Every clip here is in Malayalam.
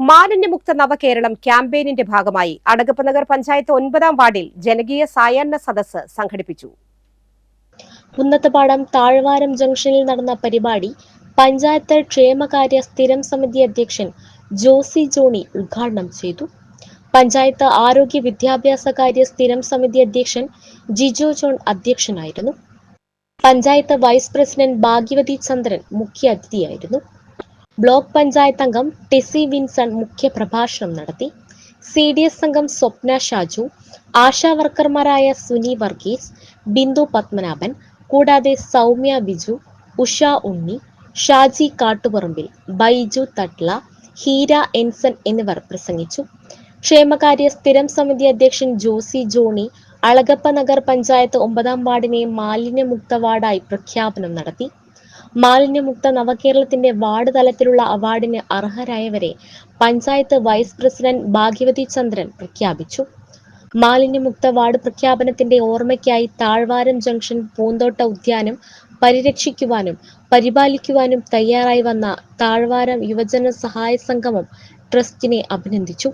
മാലിന്യമുക്ത നവകേരളം ക്യാമ്പയിനിന്റെ ഭാഗമായി അടകപ്പ് നഗർ പഞ്ചായത്ത് ഒൻപതാം വാർഡിൽ ജനകീയ സായാഹ്ന സദസ്സ് സംഘടിപ്പിച്ചു. കുന്നത്തുപാടം താഴ്വാരം ജംഗ്ഷനിൽ നടന്ന പരിപാടി പഞ്ചായത്ത് ക്ഷേമകാര്യ സ്ഥിരം സമിതി അധ്യക്ഷൻ ജോസി ജോണി ഉദ്ഘാടനം ചെയ്തു. പഞ്ചായത്ത് ആരോഗ്യ വിദ്യാഭ്യാസ കാര്യ സ്ഥിരം സമിതി അധ്യക്ഷൻ ജിജോ ജോൺ അധ്യക്ഷനായിരുന്നു. പഞ്ചായത്ത് വൈസ് പ്രസിഡന്റ് ഭാഗ്യവതി ചന്ദ്രൻ മുഖ്യ അതിഥിയായിരുന്നു ബ്ലോക്ക് പഞ്ചായത്ത് അംഗം ടെസി വിൻസൺ മുഖ്യ പ്രഭാഷണം നടത്തി. സി ഡി എസ് അംഗം സ്വപ്ന ഷാജു ആശാ വർക്കർമാരായ സുനി വർഗീസ് ബിന്ദു പത്മനാഭൻ കൂടാതെ സൗമ്യ ബിജു ഉഷ ഉണ്ണി ഷാജി കാട്ടുപറമ്പിൽ ബൈജു തട്ട്ല ഹീര എൻസൺ എന്നിവർ പ്രസംഗിച്ചു. ക്ഷേമകാര്യ സ്ഥിരം സമിതി അധ്യക്ഷൻ ജോസി ജോണി അളഗപ്പ നഗർ പഞ്ചായത്ത് ഒമ്പതാം വാർഡിനെ മാലിന്യമുക്ത വാർഡായി പ്രഖ്യാപനം നടത്തി. മാലിന്യമുക്ത നവകേരളത്തിന്റെ വാർഡ് തലത്തിലുള്ള അവാർഡിന് അർഹരായവരെ പഞ്ചായത്ത് വൈസ് പ്രസിഡന്റ് ഭാഗ്യവതി ചന്ദ്രൻ പ്രഖ്യാപിച്ചു. മാലിന്യമുക്ത വാർഡ് പ്രഖ്യാപനത്തിന്റെ ഓർമ്മയ്ക്കായി താഴ്വാരം ജംഗ്ഷൻ പൂന്തോട്ട ഉദ്യാനം പരിരക്ഷിക്കുവാനും പരിപാലിക്കുവാനും തയ്യാറായി വന്ന താഴ്വാരം യുവജന സഹായ സംഗമം ട്രസ്റ്റിനെ അഭിനന്ദിച്ചു.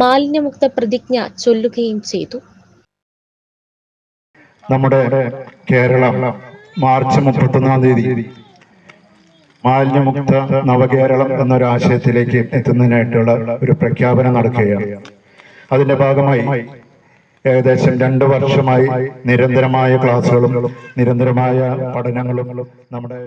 മാലിന്യമുക്ത പ്രതിജ്ഞ ചൊല്ലുകയും ചെയ്തു. നമ്മുടെ കേരളം മാർച്ച് മുപ്പത്തൊന്നാം തീയതി മാലിന്യമുക്ത നവകേരളം എന്നൊരു ആശയത്തിലേക്ക് എത്തുന്നതിനായിട്ടുള്ള ഒരു പ്രഖ്യാപനം നടക്കുകയാണ്. അതിന്റെ ഭാഗമായി ഏകദേശം രണ്ടു വർഷമായി നിരന്തരമായ ക്ലാസ്സുകളും നിരന്തരമായ പഠനങ്ങളും നമ്മുടെ